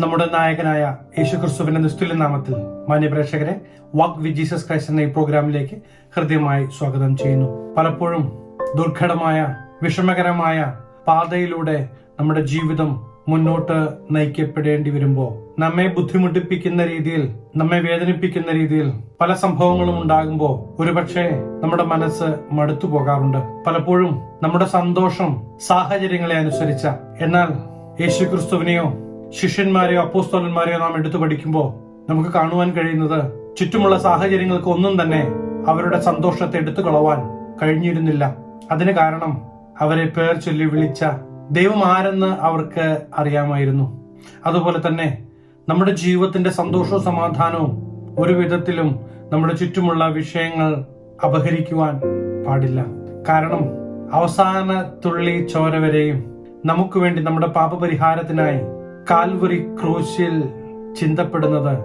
നമ്മുടെ നായകനായ യേശു ക്രിസ്തുവിന്റെ നിസ്തുല്യ നാമത്തിൽ മാന്യപ്രേക്ഷകരെ വാക്ക് വി ജീസസ് ക്രൈസ്റ്റ് എന്ന ഈ പ്രോഗ്രാമിലേക്ക് ഹൃദ്യമായി സ്വാഗതം ചെയ്യുന്നു. പലപ്പോഴും ദുർഘടമായ വിഷമകരമായ പാതയിലൂടെ നമ്മുടെ ജീവിതം മുന്നോട്ട് നയിക്കപ്പെടേണ്ടി വരുമ്പോൾ നമ്മെ ബുദ്ധിമുട്ടിപ്പിക്കുന്ന രീതിയിൽ നമ്മെ വേദനിപ്പിക്കുന്ന രീതിയിൽ പല സംഭവങ്ങളും ഉണ്ടാകുമ്പോൾ ഒരുപക്ഷെ നമ്മുടെ മനസ്സ് മടുത്തു പോകാറുണ്ട്. പലപ്പോഴും നമ്മുടെ സന്തോഷം സാഹചര്യങ്ങളെ അനുസരിച്ച എന്നാൽ യേശു ക്രിസ്തുവിനെയോ ശിഷ്യന്മാരെയോ അപ്പോസ്തോലന്മാരെയോ നാം എടുത്തു പഠിക്കുമ്പോൾ നമുക്ക് കാണുവാൻ കഴിയുന്നത് ചുറ്റുമുള്ള സാഹചര്യങ്ങൾക്ക് ഒന്നും തന്നെ അവരുടെ സന്തോഷത്തെ എടുത്തു കളവാൻ കഴിഞ്ഞിരുന്നില്ല. അതിന് കാരണം അവരെ പേർ ചൊല്ലി വിളിച്ച ദൈവം ആരെന്ന് അവർക്ക് അറിയാമായിരുന്നു. അതുപോലെ തന്നെ നമ്മുടെ ജീവിതത്തിന്റെ സന്തോഷവും സമാധാനവും ഒരു വിധത്തിലും നമ്മുടെ ചുറ്റുമുള്ള വിഷയങ്ങൾ അപഹരിക്കുവാൻ പാടില്ല. കാരണം അവസാന തുള്ളി ചോര വരെയും നമുക്ക് വേണ്ടി നമ്മുടെ പാപപരിഹാരത്തിനായി കാൽവറി ക്രൂശിൽ ചിന്തപ്പെടുന്നത്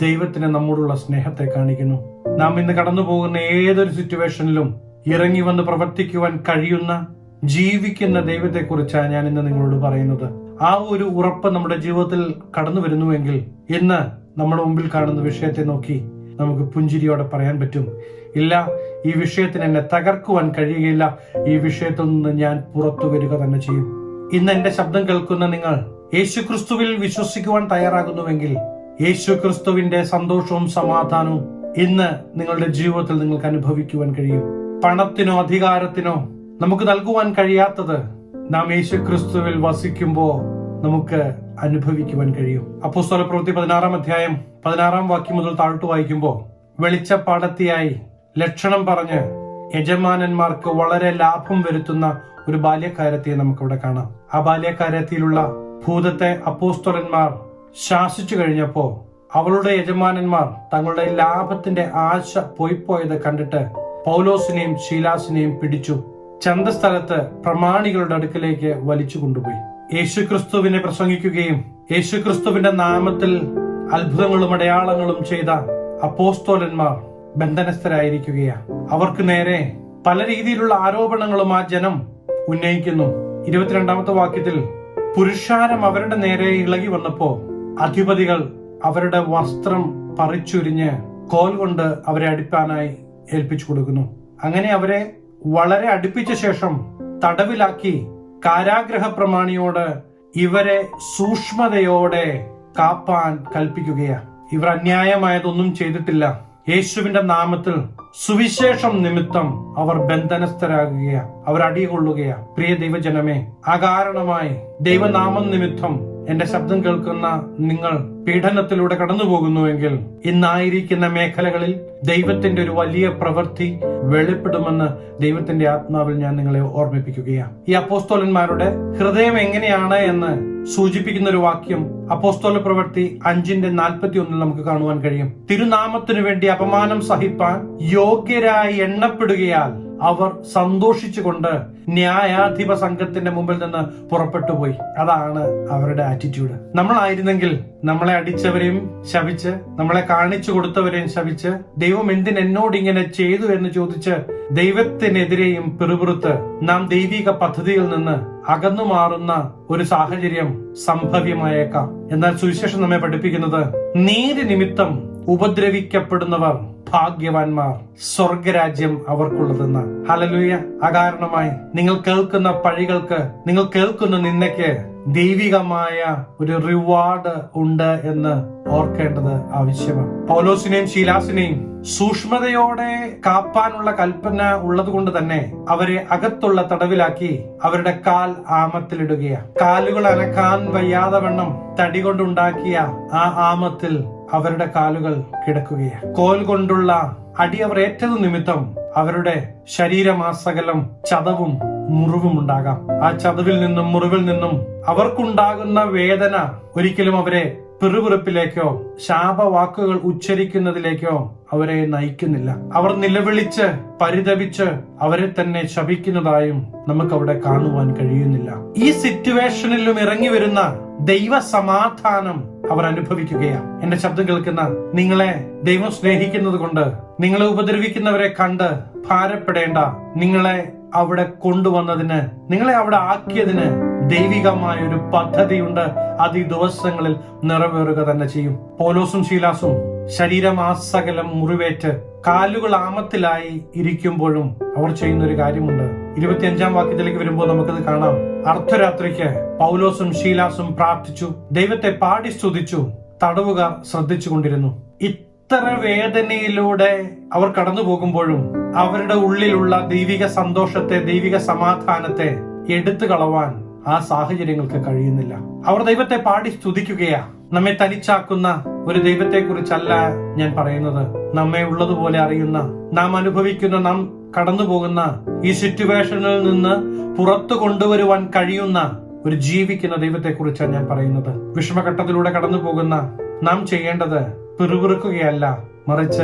ദൈവത്തിന് നമ്മോടുള്ള സ്നേഹത്തെ കാണിക്കുന്നു. നാം ഇന്ന് കടന്നു പോകുന്ന ഏതൊരു സിറ്റുവേഷനിലും ഇറങ്ങി വന്ന് പ്രവർത്തിക്കുവാൻ കഴിയുന്ന ജീവിക്കുന്ന ദൈവത്തെ ദൈവത്തെക്കുറിച്ചാണ് ഞാൻ ഇന്ന് നിങ്ങളോട് പറയുന്നത്. ആ ഒരു ഉറപ്പ് നമ്മുടെ ജീവിതത്തിൽ കടന്നു വരുന്നുവെങ്കിൽ ഇന്ന് നമ്മുടെ മുമ്പിൽ കാണുന്ന വിഷയത്തെ നോക്കി നമുക്ക് പുഞ്ചിരിയോടെ പറയാൻ പറ്റും. ഇല്ല ഈ വിഷയത്തിന് എന്നെ തകർക്കുവാൻ കഴിയുകയില്ല. ഈ വിഷയത്തിൽ നിന്ന് ഞാൻ പുറത്തു വരിക തന്നെ ചെയ്യും. ഇന്ന് എന്റെ ശബ്ദം കേൾക്കുന്ന നിങ്ങൾ യേശു ക്രിസ്തുവിൽ വിശ്വസിക്കുവാൻ തയ്യാറാകുന്നുവെങ്കിൽ യേശു ക്രിസ്തുവിന്റെ സന്തോഷവും സമാധാനവും ഇന്ന് നിങ്ങളുടെ ജീവിതത്തിൽ നിങ്ങൾക്ക് അനുഭവിക്കുവാൻ കഴിയും. പണത്തിനോ അധികാരത്തിനോ നമുക്ക് നൽകുവാൻ കഴിയാത്തത് നാം യേശുക്രിസ്തുവിൽ വസിക്കുമ്പോൾ നമുക്ക് അനുഭവിക്കുവാൻ കഴിയും. അപ്പോസ്തല പ്രവൃത്തി പതിനാറാം അധ്യായം പതിനാറാം വാക്യം മുതൽ താഴ്ത്തു വായിക്കുമ്പോൾ വെളിച്ചപ്പാടത്തിയായി ലക്ഷണം പറഞ്ഞ് യജമാനന്മാർക്ക് വളരെ ലാഭം വരുത്തുന്ന ഒരു ബാല്യക്കാരത്തിയെ നമുക്കിവിടെ കാണാം. ആ ബാല്യക്കാരത്തിയിലുള്ള ഭൂതത്തെ അപ്പോസ്തോലന്മാർ ശാസിച്ചു കഴിഞ്ഞപ്പോൾ അവളുടെ യജമാനന്മാർ തങ്ങളുടെ ലാഭത്തിന്റെ ആശ പോയിപ്പോയത് കണ്ടിട്ട് പൗലോസിനെയും ശീലാസിനെയും പിടിച്ചു. ചന്തസ്ഥലത്ത് പ്രമാണികളുടെ അടുക്കിലേക്ക് വലിച്ചു കൊണ്ടുപോയി. യേശുക്രിസ്തുവിനെ പ്രസംഗിക്കുകയും യേശുക്രിസ്തുവിന്റെ നാമത്തിൽ അത്ഭുതങ്ങളും അടയാളങ്ങളും ചെയ്ത അപ്പോസ്തോലന്മാർ ബന്ധനസ്ഥരായിരിക്കുകയാണ്. അവർക്ക് നേരെ പല രീതിയിലുള്ള ആരോപണങ്ങളും ആ ജനം ഉന്നയിക്കുന്നു. ഇരുപത്തിരണ്ടാമത്തെ വാക്യത്തിൽ പുരുഷാരം അവരുടെ നേരെ ഇളകി വന്നപ്പോ അധിപതികൾ അവരുടെ വസ്ത്രം പറിച്ചുരിഞ്ഞ് കോൽ കൊണ്ട് അവരെ അടിപ്പാനായി ഏൽപ്പിച്ചു കൊടുക്കുന്നു. അങ്ങനെ അവരെ വളരെ അടുപ്പിച്ച ശേഷം തടവിലാക്കി കാരാഗ്രഹ പ്രമാണിയോട് ഇവരെ സൂക്ഷ്മതയോടെ കാപ്പാൻ കൽപ്പിക്കുകയാണ്. ഇവർ അന്യായമായതൊന്നും ചെയ്തിട്ടില്ല. യേശുവിന്റെ നാമത്തിൽ സുവിശേഷം നിമിത്തം അവർ ബന്ധനസ്ഥരാകുകയാണ് അവർ അടികൊള്ളുകയാണ് പ്രിയ ദൈവജനമേ അകാരണമായി ദൈവനാമം നിമിത്തം എന്റെ ശബ്ദം കേൾക്കുന്ന നിങ്ങൾ പീഡനത്തിലൂടെ കടന്നു പോകുന്നുവെങ്കിൽ ഇന്നായിരിക്കുന്ന മേഖലകളിൽ ദൈവത്തിന്റെ ഒരു വലിയ പ്രവൃത്തി വെളിപ്പെടുമെന്ന് ദൈവത്തിന്റെ ആത്മാവിൽ ഞാൻ നിങ്ങളെ ഓർമ്മിപ്പിക്കുകയാണ്. ഈ അപ്പോസ്തോലന്മാരുടെ ഹൃദയം എങ്ങനെയാണ് എന്ന് സൂചിപ്പിക്കുന്ന ഒരു വാക്യം അപ്പോസ്തോല പ്രവൃത്തി അഞ്ചിന്റെ നാൽപ്പത്തി ഒന്നിൽ നമുക്ക് കാണുവാൻ കഴിയും. തിരുനാമത്തിനു വേണ്ടി അപമാനം സഹിപ്പാൻ യോഗ്യരായി എണ്ണപ്പെടുകയാൽ അവർ സന്തോഷിച്ചുകൊണ്ട് ന്യായാധിപ സംഘത്തിന്റെ മുമ്പിൽ നിന്ന് പുറപ്പെട്ടു പോയി അതാണ് അവരുടെ ആറ്റിറ്റ്യൂഡ് നമ്മളായിരുന്നെങ്കിൽ നമ്മളെ അടിച്ചവരെയും ശപിച്ച് നമ്മളെ കാണിച്ചു കൊടുത്തവരെയും ശപിച്ച് ദൈവം എന്തിന് എന്നോട് ഇങ്ങനെ ചെയ്തു എന്ന് ചോദിച്ച് ദൈവത്തിനെതിരെയും പിറുപിറുത്ത് നാം ദൈവിക പദ്ധതിയിൽ നിന്ന് അകന്നു മാറുന്ന ഒരു സാഹചര്യം സംഭവ്യമായേക്കാം. എന്നാൽ സുവിശേഷം നമ്മെ പഠിപ്പിക്കുന്നത് നീതി നിമിത്തം ഉപദ്രവിക്കപ്പെടുന്നവർ ഭാഗ്യവാന്മാർ സ്വർഗരാജ്യം അവർക്കുള്ളതെന്ന്. ഹലലുയ അകാരണമായി നിങ്ങൾ കേൾക്കുന്ന പഴികൾക്ക് നിങ്ങൾ കേൾക്കുന്ന നിന്നയ്ക്ക് ദൈവികമായ ഒരു റിവാർഡ് ഉണ്ട് എന്ന് ഓർക്കേണ്ടത് ആവശ്യമാണ്. പൗലോസിനെയും ശീലാസിനെയും സൂക്ഷ്മതയോടെ കാപ്പാനുള്ള കൽപ്പന ഉള്ളത് കൊണ്ട് തന്നെ അവരെ അകത്തുള്ള തടവിലാക്കി അവരുടെ കാൽ ആമത്തിലിടുകയാണ്. കാലുകൾ അനക്കാൻ വയ്യാതെ വണ്ണം തടി കൊണ്ടുണ്ടാക്കിയ ആ ആമത്തിൽ അവരുടെ കാലുകൾ കിടക്കുകയാണ്. കോൽ കൊണ്ടുള്ള അടി അവർ ഏറ്റത് നിമിത്തം അവരുടെ ശരീരമാസകലം ചതവും മുറിവും ഉണ്ടാകാം. ആ ചതവിൽ നിന്നും മുറിവിൽ നിന്നും അവർക്കുണ്ടാകുന്ന വേദന ഒരിക്കലും അവരെ പിറുപിറുപ്പിലേക്കോ ശാപവാക്കുകൾ ഉച്ചരിക്കുന്നതിലേക്കോ അവരെ നയിക്കുന്നില്ല. അവർ നിലവിളിച്ച് പരിതപിച്ച് അവരെ തന്നെ ശപിക്കുന്നതായും നമുക്ക് അവിടെ കാണുവാൻ കഴിയുന്നില്ല. ഈ സിറ്റുവേഷനിലും ഇറങ്ങി വരുന്ന ദൈവ സമാധാനം അവർ അനുഭവിക്കുകയാണ്. എന്റെ ശബ്ദം കേൾക്കുന്ന നിങ്ങളെ ദൈവം സ്നേഹിക്കുന്നത് കൊണ്ട് നിങ്ങളെ ഉപദ്രവിക്കുന്നവരെ കണ്ട് ഭാരപ്പെടേണ്ട നിങ്ങളെ അവിടെ കൊണ്ടുവന്നതിന് നിങ്ങളെ അവിടെ ആക്കിയതിന് ദൈവികമായ ഒരു പദ്ധതിയുണ്ട്. അത് ഈ ദിവസങ്ങളിൽ നിറവേറുക തന്നെ ചെയ്യും. പോലോസും ശീലാസും ശരീരം ആസകലം മുറിവേറ്റ് കാലുകൾ ആമത്തിലായി ഇരിക്കുമ്പോഴും അവർ ചെയ്യുന്ന ഒരു കാര്യമുണ്ട്. ഇരുപത്തിയഞ്ചാം വാക്യത്തിലേക്ക് വരുമ്പോൾ നമുക്കത് കാണാം. അർദ്ധരാത്രിക്ക് പൗലോസും ശീലാസും പ്രാർത്ഥിച്ചു. ദൈവത്തെ പാടി സ്തുതിച്ചു. തടവുകാർ ശ്രദ്ധിച്ചു കൊണ്ടിരുന്നു. ഇത്ര വേദനയിലൂടെ അവർ കടന്നു പോകുമ്പോഴും അവരുടെ ഉള്ളിലുള്ള ദൈവിക സന്തോഷത്തെ ദൈവിക സമാധാനത്തെ എടുത്തു കളവാൻ ആ സാഹചര്യങ്ങൾക്ക് കഴിയുന്നില്ല. അവർ ദൈവത്തെ പാടി സ്തുതിക്കുകയാ. നമ്മെ തനിച്ചാക്കുന്ന ഒരു ദൈവത്തെ കുറിച്ചല്ല ഞാൻ പറയുന്നത്. നമ്മെ ഉള്ളതുപോലെ അറിയുന്ന നാം അനുഭവിക്കുന്ന നാം കടന്നുപോകുന്ന ഈ സിറ്റുവേഷനിൽ നിന്ന് പുറത്തു കൊണ്ടുവരുവാൻ കഴിയുന്ന ഒരു ജീവിക്കുന്ന ദൈവത്തെ കുറിച്ചാണ് ഞാൻ പറയുന്നത്. വിഷമഘട്ടത്തിലൂടെ കടന്നു പോകുന്ന നാം ചെയ്യേണ്ടത് പിറുപിറുക്കുകയല്ല മറിച്ച്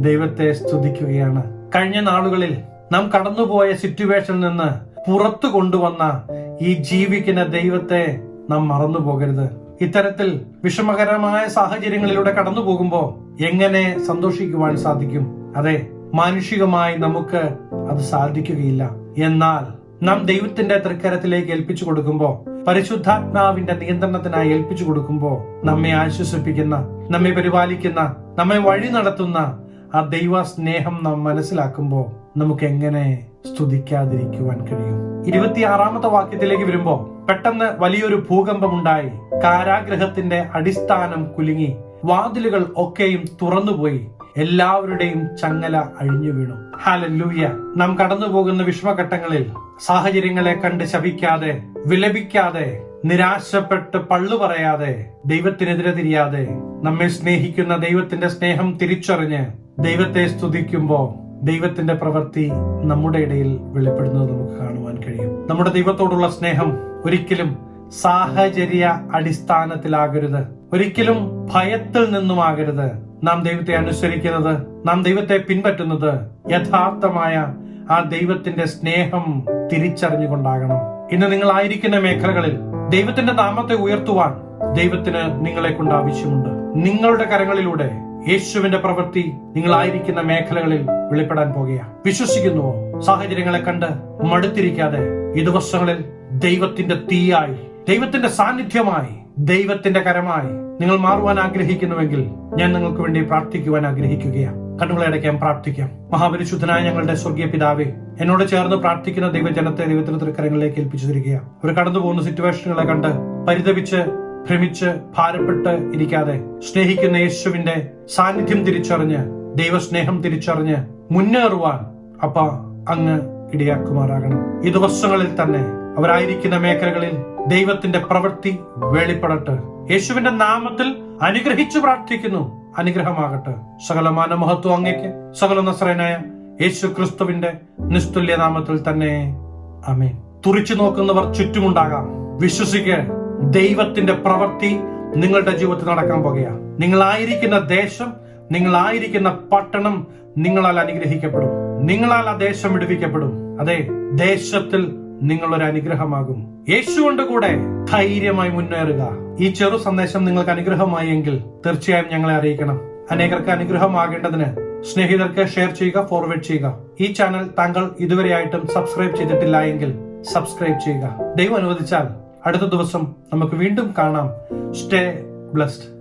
ദൈവത്തെ സ്തുതിക്കുകയാണ്. കഴിഞ്ഞ നാളുകളിൽ നാം കടന്നുപോയ സിറ്റുവേഷനിൽ നിന്ന് പുറത്തു കൊണ്ടുവന്ന ഈ ജീവിക്കുന്ന ദൈവത്തെ നാം മറന്നു പോകരുത്. ഇത്തരത്തിൽ വിഷമകരമായ സാഹചര്യങ്ങളിലൂടെ കടന്നു പോകുമ്പോൾ എങ്ങനെ സന്തോഷിക്കുവാൻ സാധിക്കും? അതെ മാനുഷികമായി നമുക്ക് അത് സാധിക്കുകയില്ല. എന്നാൽ നാം ദൈവത്തിന്റെ തൃക്കരത്തിലേക്ക് ഏൽപ്പിച്ചു കൊടുക്കുമ്പോ പരിശുദ്ധാത്മാവിന്റെ നിയന്ത്രണത്തിനായി ഏൽപ്പിച്ചു കൊടുക്കുമ്പോ നമ്മെ ആശ്വസിപ്പിക്കുന്ന നമ്മെ പരിപാലിക്കുന്ന നമ്മെ വഴി നടത്തുന്ന ആ ദൈവ സ്നേഹം നാം മനസ്സിലാക്കുമ്പോൾ നമുക്ക് എങ്ങനെ സ്തുതിക്കാതിരിക്കുവാൻ കഴിയും? ഇരുപത്തിയാറാമത്തെ വാക്യത്തിലേക്ക് വരുമ്പോ പെട്ടെന്ന് വലിയൊരു ഭൂകമ്പം ഉണ്ടായി കാരാഗ്രഹത്തിന്റെ അടിസ്ഥാനം കുലുങ്ങി. വാതിലുകൾ ഒക്കെയും തുറന്നുപോയി. എല്ലാവരുടെയും ചങ്ങല അഴിഞ്ഞു വീണു. ഹാലല്ലൂയ. നാം കടന്നു പോകുന്ന വിഷമഘട്ടങ്ങളിൽ സാഹചര്യങ്ങളെ കണ്ട് ശപിക്കാതെ വിലപിക്കാതെ നിരാശപ്പെട്ട് പള്ളു പറയാതെ ദൈവത്തിനെതിരെ തിരിയാതെ നമ്മെ സ്നേഹിക്കുന്ന ദൈവത്തിന്റെ സ്നേഹം തിരിച്ചറിഞ്ഞ് ദൈവത്തെ സ്തുതിക്കുമ്പോ ദൈവത്തിന്റെ പ്രവൃത്തി നമ്മുടെ ഇടയിൽ വെളിപ്പെടുന്നത് നമുക്ക് കാണുവാൻ കഴിയും. നമ്മുടെ ദൈവത്തോടുള്ള സ്നേഹം ഒരിക്കലും സാഹചര്യ അടിസ്ഥാനത്തിലാകരുത്. ഒരിക്കലും ഭയത്തിൽ നിന്നുമാകരുത്. നാം ദൈവത്തെ അനുസരിക്കുന്നത് നാം ദൈവത്തെ പിൻപറ്റുന്നത് യഥാർത്ഥമായ ആ ദൈവത്തിന്റെ സ്നേഹം തിരിച്ചറിഞ്ഞുകൊണ്ടാകണം. ഇന്ന് നിങ്ങളായിരിക്കുന്ന മേഖലകളിൽ ദൈവത്തിന്റെ നാമത്തെ ഉയർത്തുവാൻ ദൈവത്തിന് നിങ്ങളെ കൊണ്ട് ആവശ്യമുണ്ട്. നിങ്ങളുടെ കരങ്ങളിലൂടെ യേശുവിന്റെ പ്രവൃത്തി നിങ്ങളായിരിക്കുന്ന മേഖലകളിൽ വെളിപ്പെടാൻ പോകുകയാണ്. വിശ്വസിക്കുന്നുവോ സാഹചര്യങ്ങളെ കണ്ട് മടുത്തിരിക്കാതെ ഈ ദിവസങ്ങളിൽ ദൈവത്തിന്റെ തീയായി ദൈവത്തിന്റെ സാന്നിധ്യമായി ദൈവത്തിന്റെ കരമായി നിങ്ങൾ മാറുവാൻ ആഗ്രഹിക്കുന്നുവെങ്കിൽ ഞാൻ നിങ്ങൾക്ക് വേണ്ടി പ്രാർത്ഥിക്കുവാൻ ആഗ്രഹിക്കുകയാണ്. കണ്ണുകളെ അടയ്ക്കാൻ പ്രാർത്ഥിക്കാം. മഹാപരിശുദ്ധനായ ഞങ്ങളുടെ സ്വർഗീയ പിതാവേ എന്നോട് ചേർന്ന് പ്രാർത്ഥിക്കുന്ന ദൈവജനത്തെ ദൈവത്തിന്റെ തൃക്കരങ്ങളിലേക്ക് ഏൽപ്പിച്ചു തരികയാണ് അവർ കടന്നു പോകുന്ന സിറ്റുവേഷനുകളെ കണ്ട് പരിതപിച്ച് ഭ്രമിച്ച് ഭാരപ്പെട്ട് ഇരിക്കാതെ സ്നേഹിക്കുന്ന യേശുവിന്റെ സാന്നിധ്യം തിരിച്ചറിഞ്ഞ് ദൈവസ്നേഹം തിരിച്ചറിഞ്ഞ് മുന്നേറുവാൻ അപ്പ അങ്ങ് ഇടയാക്കുമാറാകണം. ഈ ദിവസങ്ങളിൽ തന്നെ അവരായിരിക്കുന്ന മേഖലകളിൽ ദൈവത്തിന്റെ പ്രവൃത്തി വെളിപ്പെടട്ടെ. യേശുവിന്റെ നാമത്തിൽ അനുഗ്രഹിച്ചു പ്രാർത്ഥിക്കുന്നു. അനുഗ്രഹമാകട്ടെ. സകലമാന മഹത്വം അങ്ങേക്ക് സകല നസ്രനായ യേശു ക്രിസ്തുവിന്റെ നിസ്തുല്യ നാമത്തിൽ തന്നെ. അമേ തുറിച്ചു നോക്കുന്നവർ ചുറ്റുമുണ്ടാകാം. വിശ്വസിക്ക് ദൈവത്തിന്റെ പ്രവൃത്തി നിങ്ങളുടെ ജീവിതത്തിൽ നടക്കാൻ പോകുകയാണ് നിങ്ങളായിരിക്കുന്ന ദേശം നിങ്ങളായിരിക്കുന്ന പട്ടണം നിങ്ങളാൽ അനുഗ്രഹിക്കപ്പെടും. നിങ്ങളാൽ ആ ദേശം വിടുവിക്കപ്പെടും. അതെ ദേശത്തിൽ നിങ്ങളൊരു അനുഗ്രഹമാകും. യേശു കൊണ്ട് കൂടെ ധൈര്യമായി മുന്നേറുക. ഈ ചെറു സന്ദേശം നിങ്ങൾക്ക് അനുഗ്രഹമായി എങ്കിൽ തീർച്ചയായും ഞങ്ങളെ അറിയിക്കണം. അനേകർക്ക് അനുഗ്രഹമാകേണ്ടതിന് സ്നേഹിതർക്ക് ഷെയർ ചെയ്യുക ഫോർവേഡ് ചെയ്യുക. ഈ ചാനൽ താങ്കൾ ഇതുവരെയായിട്ടും സബ്സ്ക്രൈബ് ചെയ്തിട്ടില്ല എങ്കിൽ സബ്സ്ക്രൈബ് ചെയ്യുക. ദൈവം അനുവദിച്ചാൽ അടുത്ത ദിവസം നമുക്ക് വീണ്ടും കാണാം. Stay blessed